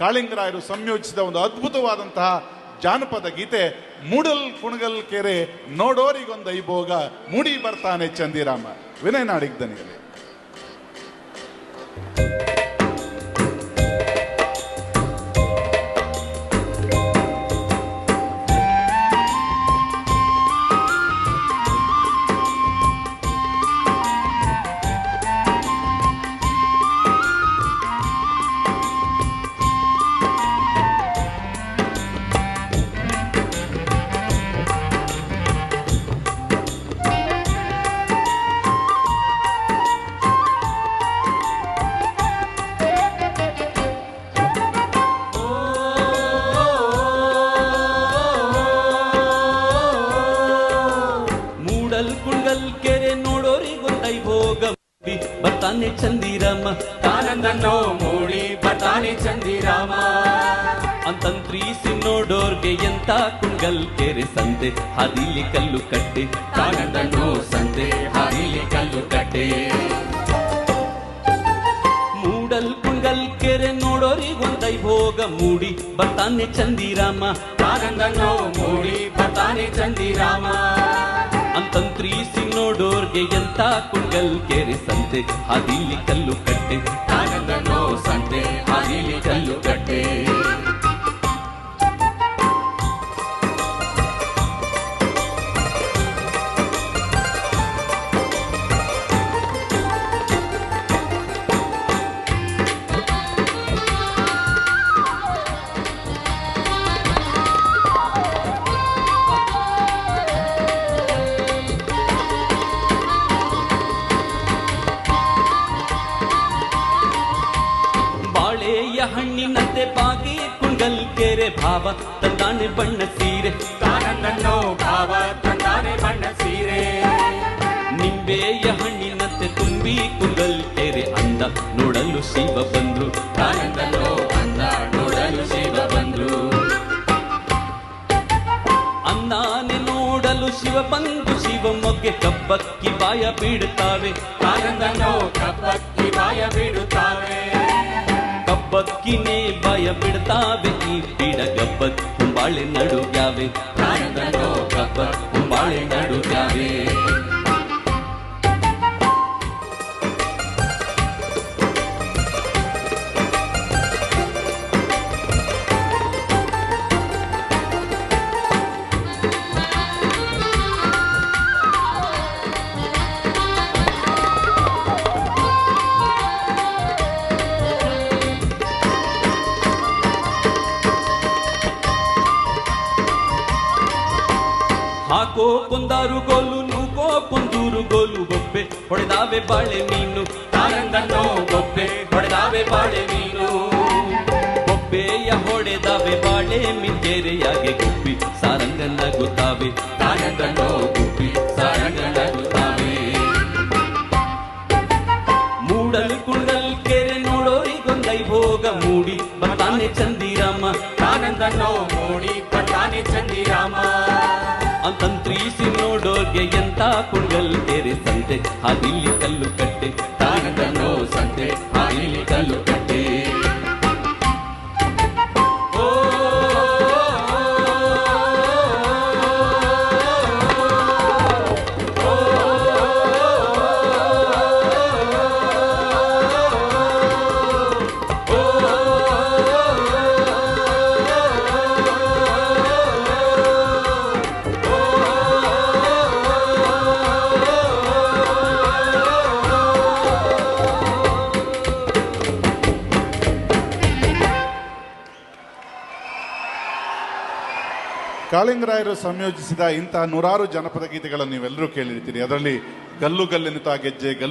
ಕಾಳಿಂಗರಾಯರು ಸಂಯೋಜಿಸಿದ ಒಂದು ಅದ್ಭುತವಾದಂತಹ ಜಾನಪದ ಗೀತೆ, ಮೂಡಲ್ ಕುಣಗಲ್ ಕೆರೆ ನೋಡೋರಿಗೊಂದು ಐಭೋಗ ಮೂಡಿ ಬರ್ತಾನೆ ಚಂದಿರಾಮ. ವಿನಯ ನಾಡಿಗ್ದನಿಯಲ್ಲಿ ಬರ್ತಾನೆ ಚಂದಿರಾಮ ಆನಂದನೋ ಮೂಡಿ ಬರ್ತಾನೆ ಚಂದಿರಾಮ ಅಂತಂತ್ರೀಸಿ ನೋಡೋರ್ಗೆ ಎಂತ ಕುಂಗಲ್ ಕೆರೆ ಸಂತೆ. ಹದಿಲಿ ಕಲ್ಲು ಕಟ್ಟೆ ಆನಂದನೋ ಸಂತೆ. ಹಾದಿಲಿ ಕಲ್ಲು ಕಟ್ಟೆ. ಮೂಡಲ್ ಕುಂಗಲ್ ಕೆರೆ ನೋಡೋರಿಗೊಂದೈ ಭೋಗ ಮೂಡಿ. ಬರ್ತಾನೆ ಚಂದಿರಾಮ ಆನಂದನೋ ಮೂಡಿ ಬರ್ತಾನೆ ಚಂದಿರಾಮ ಅಂತಂತ್ರೀಸಿ ನೋಡೋರ್ಗೆ ಎಂತ ಕುಂಗಲ್ ಕೆರೆ ಸಂತೆ ಹದಿಲಿ ಕಲ್ಲು ಕಟ್ಟೆ. ಸಂತೆ ಹದಿಲಿ ಕಲ್ಲು ಕಟ್ಟೆ. ಭಾವ ತಂದಾನೆ ಬಣ್ಣ ಸೀರೆ. ಕಾನಂದನೋ ಭಾವ ತಂದಾನೆ ಬಣ್ಣ ಸೀರೆ. ನಿಂಬೆಯ ಹಣ್ಣಿನಂತೆ ತುಂಬಿ ಕುಂಗಲ್ ಕೆರೆ ಅಂದ ನೋಡಲು ಶಿವ ಬಂದ್ರು. ಕಾನಂದನೋ ಅಂದ ನೋಡಲು ಶಿವ ಬಂದ್ರು. ಅಂದಾನೆ ನೋಡಲು ಶಿವ ಬಂದು ಶಿವ ಮೊಗ್ಗೆ ಕಬ್ಬಕ್ಕಿ ಬಾಯ ಬೀಡುತ್ತಾವೆ ಕಾನಂದನೋ ಕಬ್ಬಕ್ಕಿ ಬಾಯ ಬಿಡುತ್ತಾವೆ ಕಬ್ಬಕ್ಕಿನೇ ಭಯ ಬಿಡ್ತಾವೆ. ಈ ಬಿಡ ಗಬ್ಬತ್ ಕುಂಬಾಳೆ ನಡುಗ್ಯಾವೆ. ಪ್ರಾಣದ ಗಬ್ಬತ್ ಕುಂಬಾಳೆ ನಡುಗ್ಯಾವೆ. ಹಾಕೋ ಕುಂದಾರು ಗೋಲು, ನೂಕೋ ಕುಂದೂರು ಗೋಲು ಬೊಬ್ಬೆ ಹೊಡೆದಾವೆ ಬಾಳೆ ಮೀನು ಆನಂದನೋ ಗೊಬ್ಬೆ. ಹೊಡೆದಾವೆ ಬಾಳೆ ಮೀನು. ಗೊಬ್ಬೆಯ ಹೊಡೆದಾವೆ ಬಾಳೆ ಮಿಂಜೆರೆಯಾಗೆ ಗುಬ್ಬಿ. ಸಾರಂಗನ ಗೊತ್ತಾವೆ ಆನಂದನೋ ಗುಬ್ಬಿ. ಸಾರಂಗನ ಗೊತ್ತಾವೆ. ಮೂಡಲ್ ಕುಂಡಲ್ ಕೆರೆ ನೋಡೋರಿಗೊಂದೈ ಭೋಗ ಮೂಡಿ. ಬರ್ತಾನೆ ಚಂದಿರಾಮ ಆನಂದನೋ ಮೂಡಿ. ಬರ್ತಾನೆ ಚಂದಿರಾಮ. ಅಂತಂತ್ರೀಸಿ ನೋಡೋರ್ಗೆ ಎಂತ ಕುಂಡಲ್ ತೆರೆ ಸಂತೆ ಅದಿಲ್ಲಿ ಕಲ್ಲು ಕಟ್ಟೆ ಕಾಳಿಂಗರಾಯರು ಸಂಯೋಜಿಸಿದ ಇಂತಹ ನೂರಾರು ಜನಪದ ಗೀತೆಗಳನ್ನು ನೀವೆಲ್ಲರೂ ಕೇಳಿರ್ತೀರಿ. ಅದರಲ್ಲಿ ಗಲ್ಲು ತಾ ಗೆಜ್ಜೆ ಗಲ್ಲು